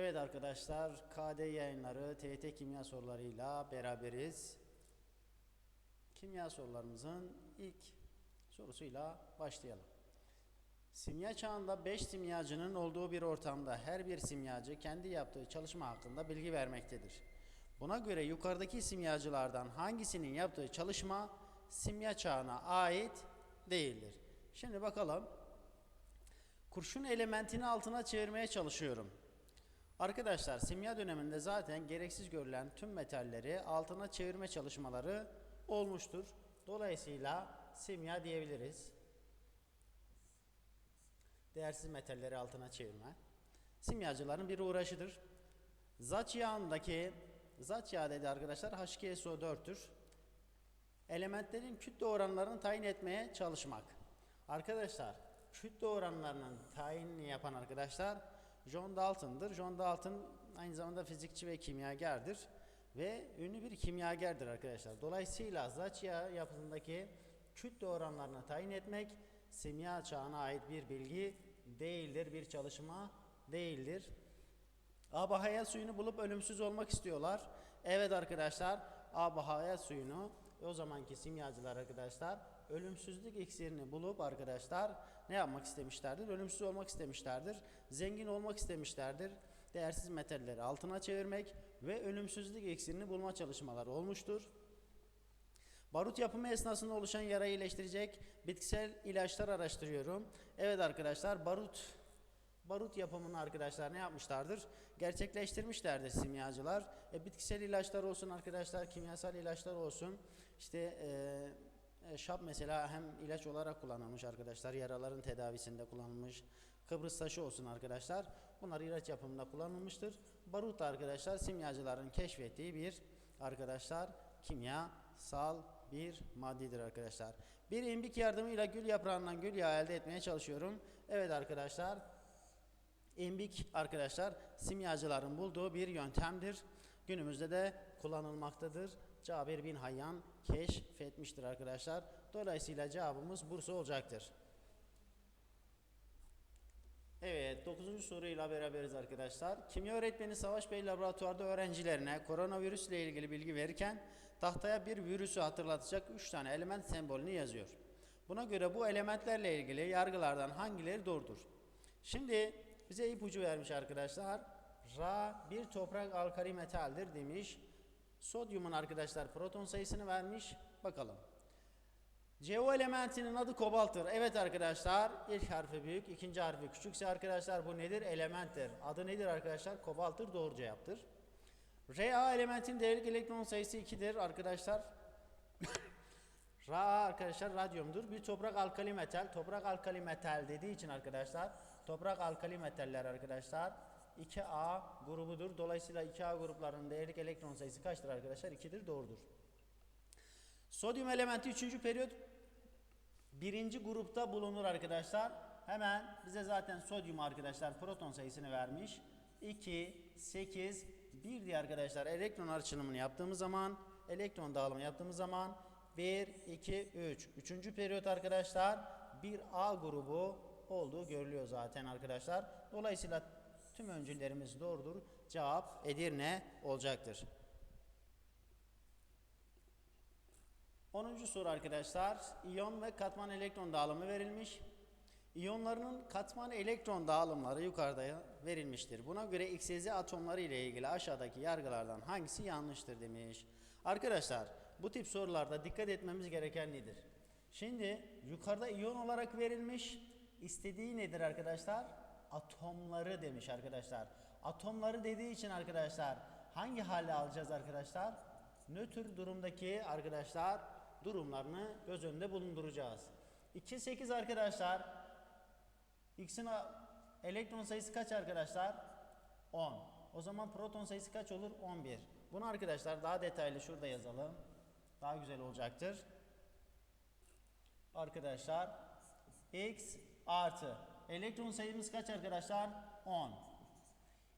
Evet arkadaşlar, KD yayınları TYT kimya sorularıyla beraberiz. Kimya sorularımızın ilk sorusuyla başlayalım. Simya çağında 5 simyacının olduğu bir ortamda her bir simyacı kendi yaptığı çalışma hakkında bilgi vermektedir. Buna göre yukarıdaki simyacılardan hangisinin yaptığı çalışma simya çağına ait değildir? Şimdi bakalım. Kurşun elementini altına çevirmeye çalışıyorum. Arkadaşlar simya döneminde zaten gereksiz görülen tüm metalleri altına çevirme çalışmaları olmuştur. Dolayısıyla simya diyebiliriz. Değersiz metalleri altına çevirme. Simyacıların bir uğraşıdır. Zaç yağındaki zaç yağı dedi arkadaşlar H2SO4'tür. Elementlerin kütle oranlarını tayin etmeye çalışmak. Arkadaşlar kütle oranlarının tayinini yapan arkadaşlar John Dalton'dır. John Dalton aynı zamanda fizikçi ve kimyagerdir ve ünlü bir kimyagerdir arkadaşlar. Dolayısıyla zaç yağı yapısındaki kütle oranlarını tayin etmek simya çağına ait bir bilgi değildir, bir çalışma değildir. Ab hayat suyunu bulup ölümsüz olmak istiyorlar. Evet arkadaşlar, ab hayat suyunu o zamanki simyacılar arkadaşlar ölümsüzlük iksirini bulup arkadaşlar ne yapmak istemişlerdir? Ölümsüz olmak istemişlerdir. Zengin olmak istemişlerdir. Değersiz metalleri altına çevirmek ve ölümsüzlük iksirini bulma çalışmaları olmuştur. Barut yapımı esnasında oluşan yarayı iyileştirecek bitkisel ilaçlar araştırıyorum. Evet arkadaşlar barut barut yapımını arkadaşlar ne yapmışlardır? Gerçekleştirmişlerdir simyacılar. E, bitkisel ilaçlar olsun arkadaşlar, kimyasal ilaçlar olsun. İşte e, şap mesela hem ilaç olarak kullanılmış arkadaşlar, yaraların tedavisinde kullanılmış. Kıbrıs taşı olsun arkadaşlar. Bunlar ilaç yapımında kullanılmıştır. Barut da arkadaşlar simyacıların keşfettiği bir arkadaşlar kimyasal bir maddedir arkadaşlar. Bir imbik yardımıyla gül yaprağından gül yağı elde etmeye çalışıyorum. Evet arkadaşlar. İmbik arkadaşlar simyacıların bulduğu bir yöntemdir. Günümüzde de kullanılmaktadır. Cabir bin Hayyan keşfetmiştir arkadaşlar. Dolayısıyla cevabımız Bursa olacaktır. Evet 9. soruyla beraberiz arkadaşlar. Kimya öğretmeni Savaş Bey laboratuvarda öğrencilerine koronavirüs ile ilgili bilgi verirken tahtaya bir virüsü hatırlatacak 3 tane element sembolünü yazıyor. Buna göre bu elementlerle ilgili yargılardan hangileri doğrudur? Şimdi bize ipucu vermiş arkadaşlar. Ra bir toprak alkali metaldir demiş. Sodyumun arkadaşlar proton sayısını vermiş. Bakalım. CO elementinin adı kobalttır. Evet arkadaşlar ilk harfi büyük, ikinci harfi küçükse arkadaşlar bu nedir? Elementtir. Adı nedir arkadaşlar? Kobalttır. Doğru cevaptır. Ra elementin değerlik elektron sayısı 2'dir arkadaşlar. Ra arkadaşlar radyumdur. Bir toprak alkali metal. Toprak alkali metal dediği için arkadaşlar toprak alkali metaller arkadaşlar 2A grubudur. Dolayısıyla 2A gruplarının değerlik elektron sayısı kaçtır arkadaşlar? 2'dir. Doğrudur. Sodyum elementi 3. periyot birinci grupta bulunur arkadaşlar. Hemen bize zaten sodyum arkadaşlar proton sayısını vermiş. 2, 8, 1 diye arkadaşlar elektron açılımını yaptığımız zaman, elektron dağılımı yaptığımız zaman 1, 2, 3. Üçüncü periyot arkadaşlar 1A grubu olduğu görülüyor zaten arkadaşlar. Dolayısıyla tüm öncüllerimiz doğrudur. Cevap Edirne olacaktır. 10. soru arkadaşlar. İyon ve katman elektron dağılımı verilmiş. İyonlarının katman elektron dağılımları yukarıda verilmiştir. Buna göre XYZ atomları ile ilgili aşağıdaki yargılardan hangisi yanlıştır demiş. Arkadaşlar bu tip sorularda dikkat etmemiz gereken nedir? Şimdi yukarıda iyon olarak verilmiş. İstediği nedir arkadaşlar? Atomları demiş arkadaşlar. Atomları dediği için arkadaşlar hangi hale alacağız arkadaşlar? Nötr durumdaki arkadaşlar durumlarını göz önünde bulunduracağız. 2, 8 arkadaşlar. X'in elektron sayısı kaç arkadaşlar? 10. O zaman proton sayısı kaç olur? 11. Bunu arkadaşlar daha detaylı şurada yazalım. Daha güzel olacaktır. Arkadaşlar X artı elektron sayımız kaç arkadaşlar? 10.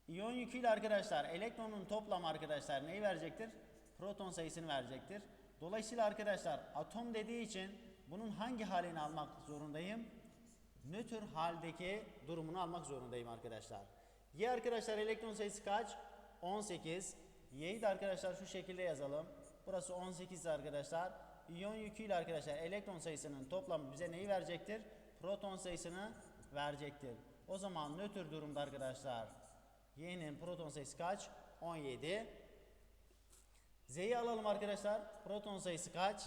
İyon yüküyle arkadaşlar elektronun toplamı arkadaşlar neyi verecektir? Proton sayısını verecektir. Dolayısıyla arkadaşlar atom dediği için bunun hangi halini almak zorundayım? Nötr haldeki durumunu almak zorundayım arkadaşlar. Y arkadaşlar elektron sayısı kaç? 18. Y'yi de arkadaşlar şu şekilde yazalım. Burası 18 arkadaşlar. İyon yüküyle arkadaşlar elektron sayısının toplamı bize neyi verecektir? Proton sayısını verecektir. O zaman nötr durumda arkadaşlar Y'nin proton sayısı kaç? 17. Z'yi alalım arkadaşlar. Proton sayısı kaç?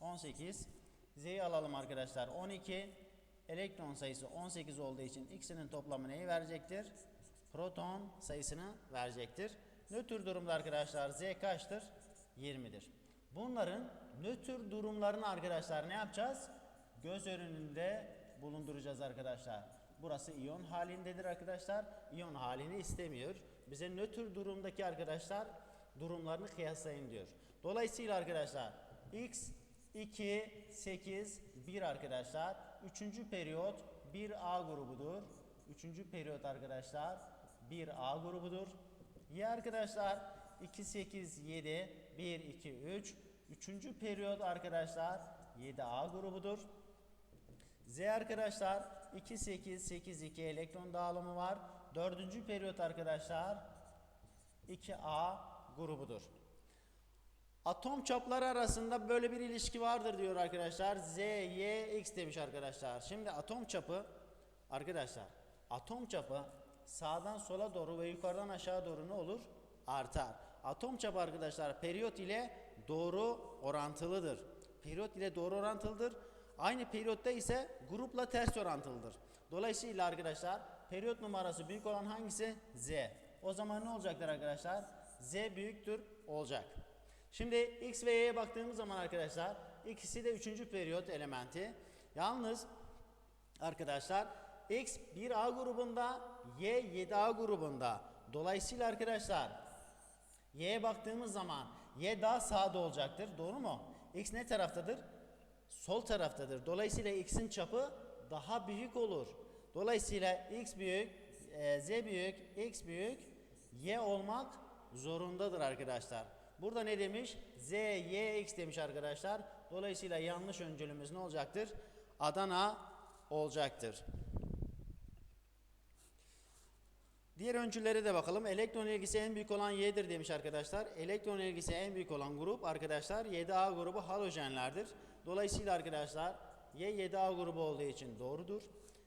18. Z'yi alalım arkadaşlar. 12. Elektron sayısı 18 olduğu için ikisinin toplamı neyi verecektir? Proton sayısını verecektir. Nötr durumda arkadaşlar Z kaçtır? 20'dir. Bunların nötr durumlarını arkadaşlar ne yapacağız? Göz önünde bulunduracağız arkadaşlar. Burası iyon halindedir arkadaşlar. İyon halini istemiyor. Bize nötr durumdaki arkadaşlar durumlarını kıyaslayın diyor. Dolayısıyla arkadaşlar x 2 8 1 arkadaşlar. Üçüncü periyot 1A grubudur. Üçüncü periyot arkadaşlar 1A grubudur. Y arkadaşlar 2 8 7 1 2 3 Üçüncü periyot arkadaşlar 7A grubudur. Z arkadaşlar 2 8 8 2 elektron dağılımı var. Dördüncü periyot arkadaşlar 2A grubudur. Atom çapları arasında böyle bir ilişki vardır diyor arkadaşlar. Z, Y, X demiş arkadaşlar. Şimdi atom çapı arkadaşlar atom çapı sağdan sola doğru ve yukarıdan aşağı doğru ne olur? Artar. Atom çapı arkadaşlar periyot ile doğru orantılıdır. Periyot ile doğru orantılıdır. Aynı periyotta ise grupla ters orantılıdır. Dolayısıyla arkadaşlar periyot numarası büyük olan hangisi? Z. O zaman ne olacaktır arkadaşlar? Z büyüktür olacak. Şimdi X ve Y'ye baktığımız zaman arkadaşlar ikisi de üçüncü periyot elementi. Yalnız arkadaşlar X 1A grubunda, Y 7A grubunda. Dolayısıyla arkadaşlar Y'ye baktığımız zaman Y daha sağda olacaktır. Doğru mu? X ne taraftadır? Sol taraftadır. Dolayısıyla X'in çapı daha büyük olur. Dolayısıyla X büyük, e, Z büyük, X büyük, Y olmak zorundadır arkadaşlar. Burada ne demiş? Z, Y, X demiş arkadaşlar. Dolayısıyla yanlış öncülümüz ne olacaktır? Adana olacaktır. Diğer öncüllere de bakalım. Elektron ilgisi en büyük olan Y'dir demiş arkadaşlar. Elektron ilgisi en büyük olan grup arkadaşlar 7A grubu halojenlerdir. Dolayısıyla arkadaşlar Y 7A grubu olduğu için doğrudur.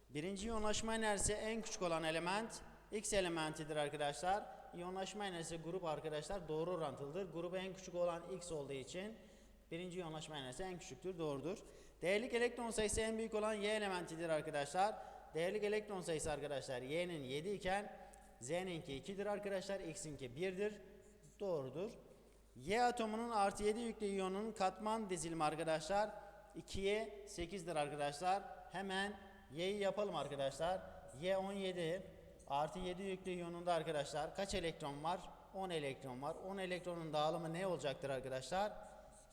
Birinci iyonlaşma enerjisi en küçük olan element X elementidir arkadaşlar. İyonlaşma enerjisi grup arkadaşlar doğru orantılıdır. Grubu en küçük olan X olduğu için birinci iyonlaşma enerjisi en küçüktür. Doğrudur. Değerlik elektron sayısı en büyük olan Y elementidir arkadaşlar. Değerlik elektron sayısı arkadaşlar Y'nin 7 iken Z'ninki 2'dir arkadaşlar. X'inki 1'dir. Doğrudur. Y atomunun artı 7 yüklü iyonun katman dizilimi arkadaşlar 2'ye 8'dir arkadaşlar. Hemen Y'yi yapalım arkadaşlar. Y 17 artı 7 yüklü iyonunda arkadaşlar kaç elektron var? 10 elektron var. 10 elektronun dağılımı ne olacaktır arkadaşlar?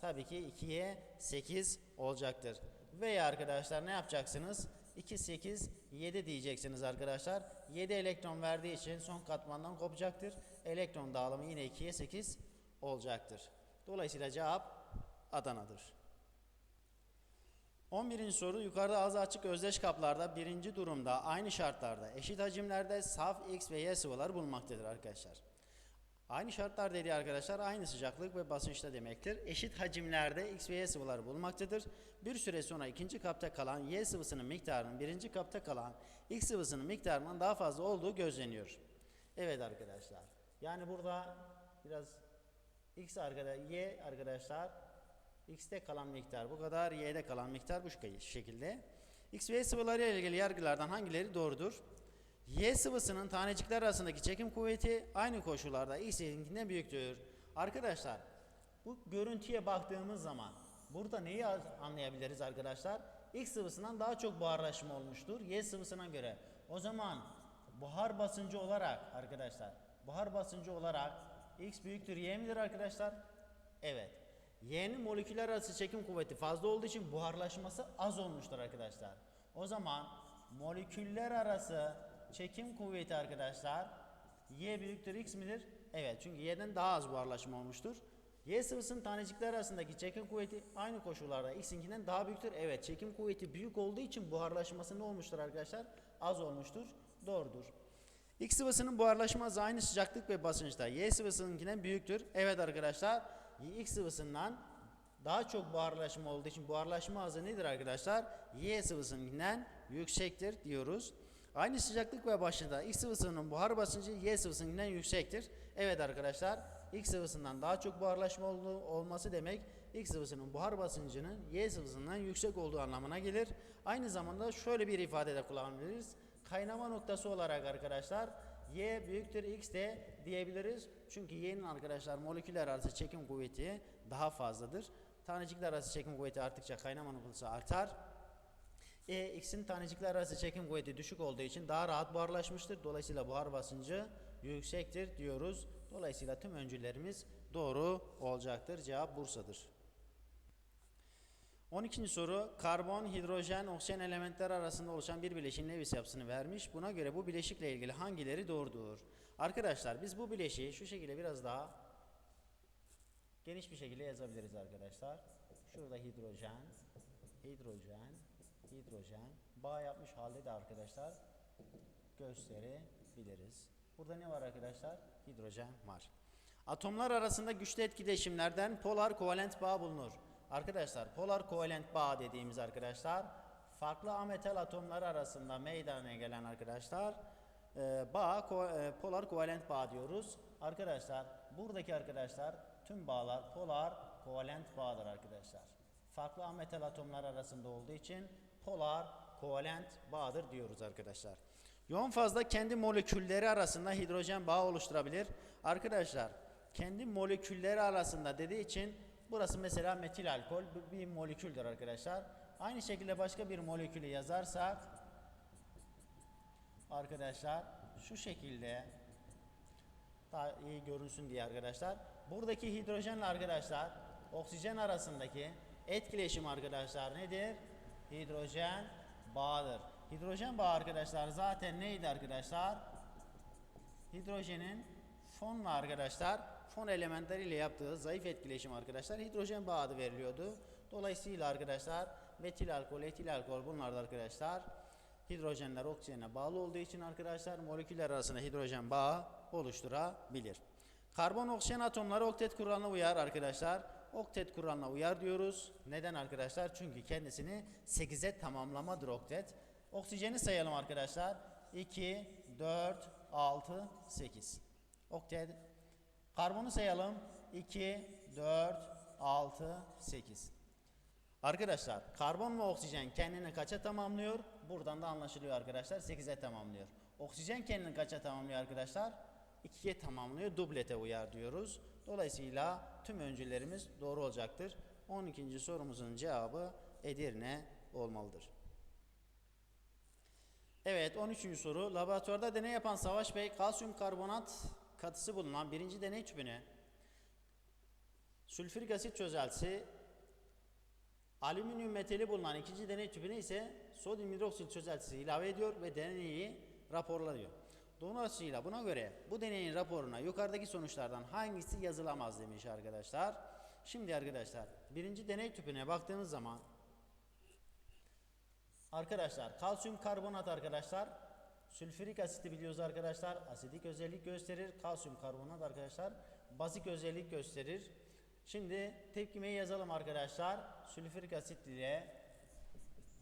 Tabii ki 2'ye 8 olacaktır. Veya arkadaşlar ne yapacaksınız? 2, 8, 7 diyeceksiniz arkadaşlar. 7 elektron verdiği için son katmandan kopacaktır. Elektron dağılımı yine 2'ye 8 olacaktır. Dolayısıyla cevap Adana'dır. 11. soru yukarıda ağzı açık özdeş kaplarda birinci durumda aynı şartlarda eşit hacimlerde saf X ve Y sıvılar bulunmaktadır arkadaşlar. Aynı şartlar dediği arkadaşlar aynı sıcaklık ve basınçta demektir. Eşit hacimlerde X ve Y sıvıları bulunmaktadır. Bir süre sonra ikinci kapta kalan Y sıvısının miktarının birinci kapta kalan X sıvısının miktarından daha fazla olduğu gözleniyor. Evet arkadaşlar. Yani burada biraz X arkadaşlar, Y arkadaşlar X'te kalan miktar bu kadar, Y'de kalan miktar bu şekilde. X ve Y sıvıları ile ilgili yargılardan hangileri doğrudur? Y sıvısının tanecikler arasındaki çekim kuvveti aynı koşullarda X'inkinden büyüktür. Arkadaşlar bu görüntüye baktığımız zaman burada neyi anlayabiliriz arkadaşlar? X sıvısından daha çok buharlaşma olmuştur Y sıvısına göre. O zaman buhar basıncı olarak arkadaşlar buhar basıncı olarak X büyüktür Y midir arkadaşlar? Evet. Y'nin moleküller arası çekim kuvveti fazla olduğu için buharlaşması az olmuştur arkadaşlar. O zaman moleküller arası çekim kuvveti arkadaşlar Y büyüktür X midir? Evet çünkü Y'den daha az buharlaşma olmuştur. Y sıvısının tanecikler arasındaki çekim kuvveti aynı koşullarda X'inkinden daha büyüktür. Evet çekim kuvveti büyük olduğu için buharlaşması ne olmuştur arkadaşlar? Az olmuştur. Doğrudur. X sıvısının buharlaşma hızı aynı sıcaklık ve basınçta Y sıvısınınkinden büyüktür. Evet arkadaşlar X sıvısından daha çok buharlaşma olduğu için buharlaşma hızı nedir arkadaşlar? Y sıvısınınkinden yüksektir diyoruz. Aynı sıcaklık ve başında X sıvısının buhar basıncı Y sıvısınınkinden yüksektir. Evet arkadaşlar X sıvısından daha çok buharlaşma olduğu, olması demek X sıvısının buhar basıncının Y sıvısından yüksek olduğu anlamına gelir. Aynı zamanda şöyle bir ifade de kullanabiliriz. Kaynama noktası olarak arkadaşlar Y büyüktür X de diyebiliriz. Çünkü Y'nin arkadaşlar moleküller arası çekim kuvveti daha fazladır. Tanecikler arası çekim kuvveti arttıkça kaynama noktası artar. E, X'in tanecikler arası çekim kuvveti düşük olduğu için daha rahat buharlaşmıştır. Dolayısıyla buhar basıncı yüksektir diyoruz. Dolayısıyla tüm öncüllerimiz doğru olacaktır. Cevap Bursa'dır. 12. soru karbon, hidrojen, oksijen elementler arasında oluşan bir bileşiğin Lewis yapısını vermiş. Buna göre bu bileşikle ilgili hangileri doğrudur? Arkadaşlar biz bu bileşiği şu şekilde biraz daha geniş bir şekilde yazabiliriz arkadaşlar. Şurada hidrojen, hidrojen, hidrojen bağ yapmış halde de arkadaşlar gösterebiliriz. Burada ne var arkadaşlar? Hidrojen var. Atomlar arasında güçlü etkileşimlerden polar kovalent bağ bulunur. Arkadaşlar polar kovalent bağ dediğimiz arkadaşlar farklı ametal atomları arasında meydana gelen arkadaşlar e, bağ ko- e, polar kovalent bağ diyoruz. Arkadaşlar buradaki arkadaşlar tüm bağlar polar kovalent bağdır arkadaşlar. Farklı ametal atomlar arasında olduğu için polar kovalent bağdır diyoruz arkadaşlar. Yoğun fazla kendi molekülleri arasında hidrojen bağı oluşturabilir. Arkadaşlar kendi molekülleri arasında dediği için burası mesela metil alkol bir moleküldür arkadaşlar. Aynı şekilde başka bir molekülü yazarsak arkadaşlar şu şekilde daha iyi görünsün diye arkadaşlar. Buradaki hidrojenle arkadaşlar oksijen arasındaki etkileşim arkadaşlar nedir? Hidrojen bağıdır. Hidrojen bağı arkadaşlar zaten neydi arkadaşlar? Hidrojenin fonla arkadaşlar fon elementleriyle yaptığı zayıf etkileşim arkadaşlar hidrojen bağı adı veriliyordu. Dolayısıyla arkadaşlar metil alkol, etil alkol bunlar da arkadaşlar hidrojenler oksijene bağlı olduğu için arkadaşlar moleküller arasında hidrojen bağı oluşturabilir. Karbon oksijen atomları oktet kuralına uyar arkadaşlar. Oktet kuralına uyar diyoruz. Neden arkadaşlar? Çünkü kendisini 8'e tamamlamadır oktet. Oksijeni sayalım arkadaşlar. 2, 4, 6, 8. Oktet. Karbonu sayalım. 2, 4, 6, 8. Arkadaşlar karbon ve oksijen kendini kaça tamamlıyor? Buradan da anlaşılıyor arkadaşlar 8'e tamamlıyor. Oksijen kendini kaça tamamlıyor arkadaşlar? 2'ye tamamlıyor dublete uyar diyoruz. Dolayısıyla tüm öncülerimiz doğru olacaktır. 12. sorumuzun cevabı Edirne olmalıdır. Evet 13. soru. Laboratuvarda deney yapan Savaş Bey kalsiyum karbonat katısı bulunan birinci deney tüpüne sülfürik asit çözeltisi Alüminyum metali bulunan ikinci deney tüpüne ise sodyum hidroksit çözeltisi ilave ediyor ve deneyi raporlanıyor. Dolayısıyla buna göre bu deneyin raporuna yukarıdaki sonuçlardan hangisi yazılamaz demiş arkadaşlar. Şimdi arkadaşlar birinci deney tüpüne baktığımız zaman arkadaşlar kalsiyum karbonat arkadaşlar sülfürik asiti biliyoruz arkadaşlar asidik özellik gösterir. Kalsiyum karbonat arkadaşlar bazik özellik gösterir. Şimdi tepkimeyi yazalım arkadaşlar. Sülfürik asit ile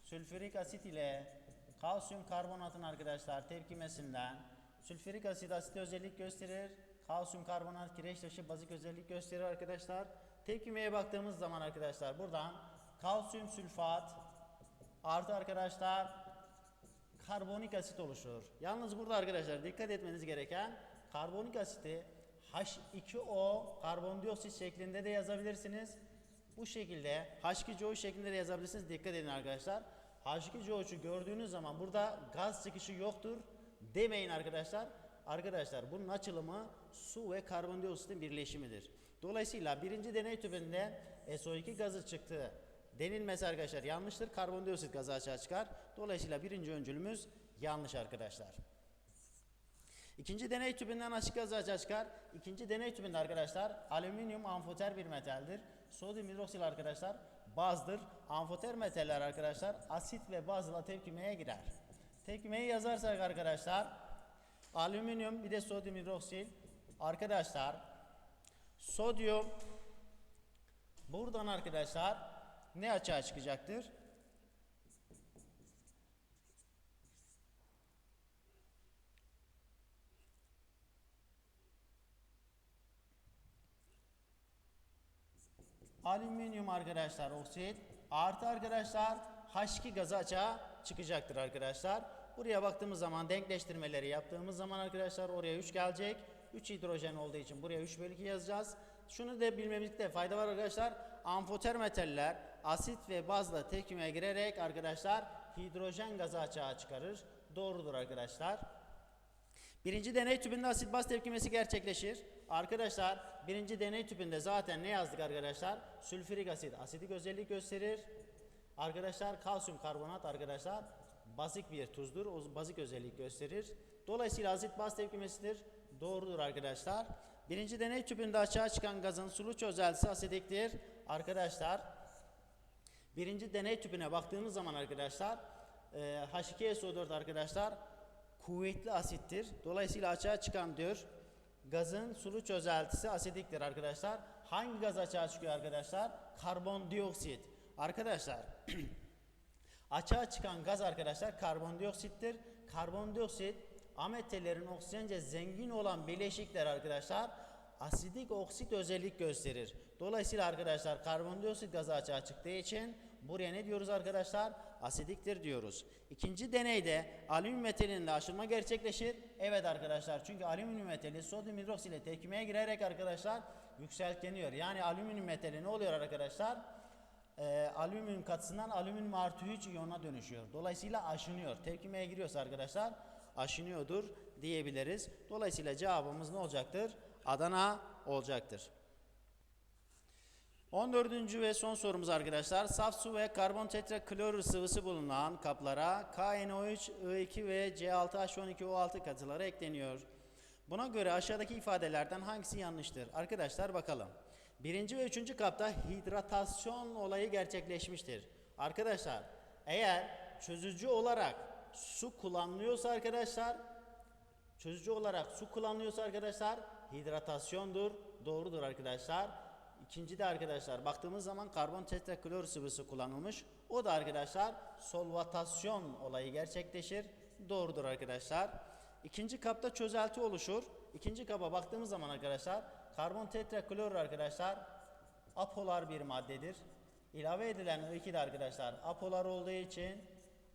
sülfürik asit ile kalsiyum karbonatın arkadaşlar tepkimesinden sülfürik asit asit özellik gösterir. Kalsiyum karbonat kireç taşı bazik özellik gösterir arkadaşlar. Tepkimeye baktığımız zaman arkadaşlar buradan kalsiyum sülfat artı arkadaşlar karbonik asit oluşur. Yalnız burada arkadaşlar dikkat etmeniz gereken karbonik asiti H2O karbondioksit şeklinde de yazabilirsiniz. Bu şekilde H2CO şeklinde de yazabilirsiniz. Dikkat edin arkadaşlar. H2CO'yu gördüğünüz zaman burada gaz çıkışı yoktur demeyin arkadaşlar. Arkadaşlar bunun açılımı su ve karbondioksitin birleşimidir. Dolayısıyla birinci deney tüpünde SO2 gazı çıktı denilmesi arkadaşlar yanlıştır. Karbondioksit gazı açığa çıkar. Dolayısıyla birinci öncülümüz yanlış arkadaşlar. İkinci deney tübünden açık gazı açığa çıkar. İkinci deney tübünde arkadaşlar alüminyum amfoter bir metaldir. Sodyum hidroksil arkadaşlar bazdır. Amfoter metaller arkadaşlar asit ve bazla tepkimeye girer. Tepkimeyi yazarsak arkadaşlar Alüminyum bir de sodyum hidroksil. Arkadaşlar sodyum buradan arkadaşlar ne açığa çıkacaktır? Alüminyum arkadaşlar oksit artı arkadaşlar H2 gazı açığa çıkacaktır arkadaşlar. Buraya baktığımız zaman denkleştirmeleri yaptığımız zaman arkadaşlar oraya 3 gelecek. 3 hidrojen olduğu için buraya 3 bölü 2 yazacağız. Şunu da bilmemizde fayda var arkadaşlar. Amfoter metaller asit ve bazla tepkimeye girerek arkadaşlar hidrojen gazı açığa çıkarır. Doğrudur arkadaşlar. Birinci deney tüpünde asit baz tepkimesi gerçekleşir. Arkadaşlar birinci deney tüpünde zaten ne yazdık arkadaşlar? Sülfürik asit asidik özellik gösterir. Arkadaşlar kalsiyum karbonat arkadaşlar bazik bir tuzdur. O bazik özellik gösterir. Dolayısıyla asit baz tepkimesidir. Doğrudur arkadaşlar. Birinci deney tüpünde açığa çıkan gazın sulu çözeltisi asidiktir. Arkadaşlar birinci deney tüpüne baktığımız zaman arkadaşlar e, H2SO4 arkadaşlar kuvvetli asittir. Dolayısıyla açığa çıkan diyor gazın sulu çözeltisi asidiktir arkadaşlar. Hangi gaz açığa çıkıyor arkadaşlar? Karbondioksit. Arkadaşlar açığa çıkan gaz arkadaşlar karbondioksittir. Karbondioksit ametallerin oksijence zengin olan bileşikler arkadaşlar asidik oksit özellik gösterir. Dolayısıyla arkadaşlar karbondioksit gazı açığa çıktığı için buraya ne diyoruz arkadaşlar? Asidiktir diyoruz. İkinci deneyde alüminyum metalinde aşırma gerçekleşir. Evet arkadaşlar çünkü alüminyum metali sodyum hidroksil ile tepkimeye girerek arkadaşlar yükseltleniyor. Yani alüminyum metali ne oluyor arkadaşlar? Ee, alüminyum katısından alüminyum artı 3 iyona dönüşüyor. Dolayısıyla aşınıyor. Tepkimeye giriyorsa arkadaşlar aşınıyordur diyebiliriz. Dolayısıyla cevabımız ne olacaktır? Adana olacaktır. 14. ve son sorumuz arkadaşlar. Saf su ve karbon tetraklorür sıvısı bulunan kaplara KNO3, I2 ve C6H12O6 katıları ekleniyor. Buna göre aşağıdaki ifadelerden hangisi yanlıştır? Arkadaşlar bakalım. Birinci ve üçüncü kapta hidratasyon olayı gerçekleşmiştir. Arkadaşlar eğer çözücü olarak su kullanılıyorsa arkadaşlar çözücü olarak su kullanılıyorsa arkadaşlar hidratasyondur. Doğrudur arkadaşlar. İkinci de arkadaşlar baktığımız zaman karbon tetraklor sıvısı kullanılmış. O da arkadaşlar solvatasyon olayı gerçekleşir. Doğrudur arkadaşlar. İkinci kapta çözelti oluşur. İkinci kaba baktığımız zaman arkadaşlar karbon tetraklor arkadaşlar apolar bir maddedir. İlave edilen O2 de arkadaşlar apolar olduğu için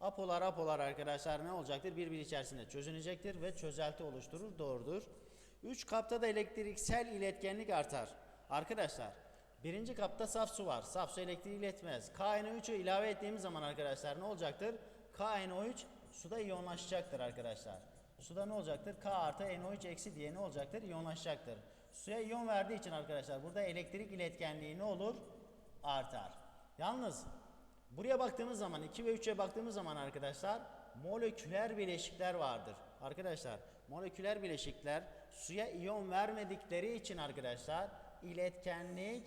apolar apolar arkadaşlar ne olacaktır? Birbiri içerisinde çözünecektir ve çözelti oluşturur. Doğrudur. 3 kapta da elektriksel iletkenlik artar. Arkadaşlar birinci kapta saf su var. Saf su elektriği iletmez. KNO3'ü ilave ettiğimiz zaman arkadaşlar ne olacaktır? KNO3 suda iyonlaşacaktır arkadaşlar. Suda ne olacaktır? K artı NO3 eksi diye ne olacaktır? İyonlaşacaktır. Suya iyon verdiği için arkadaşlar burada elektrik iletkenliği ne olur? Artar. Yalnız buraya baktığımız zaman 2 ve 3'e baktığımız zaman arkadaşlar moleküler bileşikler vardır. Arkadaşlar moleküler bileşikler suya iyon vermedikleri için arkadaşlar iletkenlik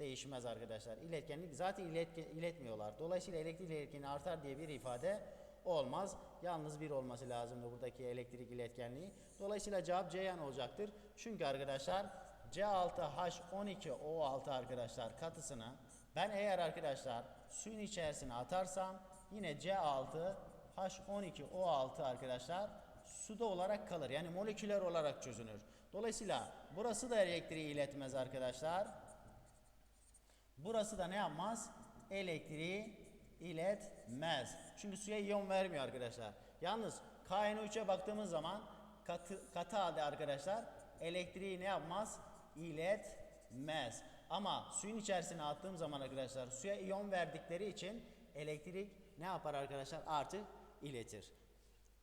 değişmez arkadaşlar. İletkenlik zaten iletke, iletmiyorlar. Dolayısıyla elektrik iletkenliği artar diye bir ifade olmaz. Yalnız bir olması lazımdı buradaki elektrik iletkenliği. Dolayısıyla cevap Ceyhan olacaktır. Çünkü arkadaşlar C6H12O6 arkadaşlar katısını ben eğer arkadaşlar suyun içerisine atarsam yine C6H12O6 arkadaşlar suda olarak kalır. Yani moleküler olarak çözünür. Dolayısıyla burası da elektriği iletmez arkadaşlar. Burası da ne yapmaz? Elektriği iletmez. Çünkü suya iyon vermiyor arkadaşlar. Yalnız KNO3'e baktığımız zaman katı, katı halde arkadaşlar elektriği ne yapmaz? İletmez. Ama suyun içerisine attığım zaman arkadaşlar suya iyon verdikleri için elektrik ne yapar arkadaşlar? Artık iletir.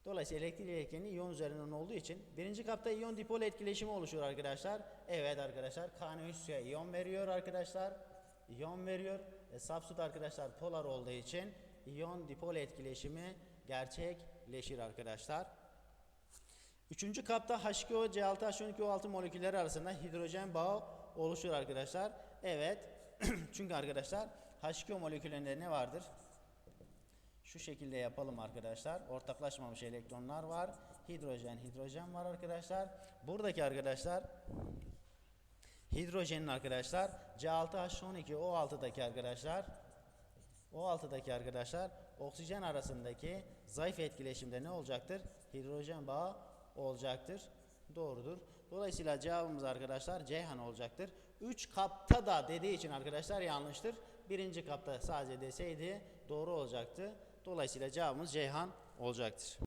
Dolayısıyla elektrik iletkenliği iyon üzerinden olduğu için birinci kapta iyon dipol etkileşimi oluşuyor arkadaşlar. Evet arkadaşlar KNO3 suya iyon veriyor arkadaşlar. İyon veriyor. E, saf arkadaşlar polar olduğu için iyon dipol etkileşimi gerçekleşir arkadaşlar. Üçüncü kapta H2O, C6, H12O6 molekülleri arasında hidrojen bağı oluşur arkadaşlar. Evet. Çünkü arkadaşlar H2O moleküllerinde ne vardır? Şu şekilde yapalım arkadaşlar. Ortaklaşmamış elektronlar var. hidrojen, hidrojen var arkadaşlar. Buradaki arkadaşlar hidrojenin arkadaşlar C6H12 O6'daki arkadaşlar O6'daki arkadaşlar oksijen arasındaki zayıf etkileşimde ne olacaktır? Hidrojen bağı olacaktır. Doğrudur. Dolayısıyla cevabımız arkadaşlar Ceyhan olacaktır. 3 kapta da dediği için arkadaşlar yanlıştır. Birinci kapta sadece deseydi doğru olacaktı. Dolayısıyla cevabımız Ceyhan olacaktır.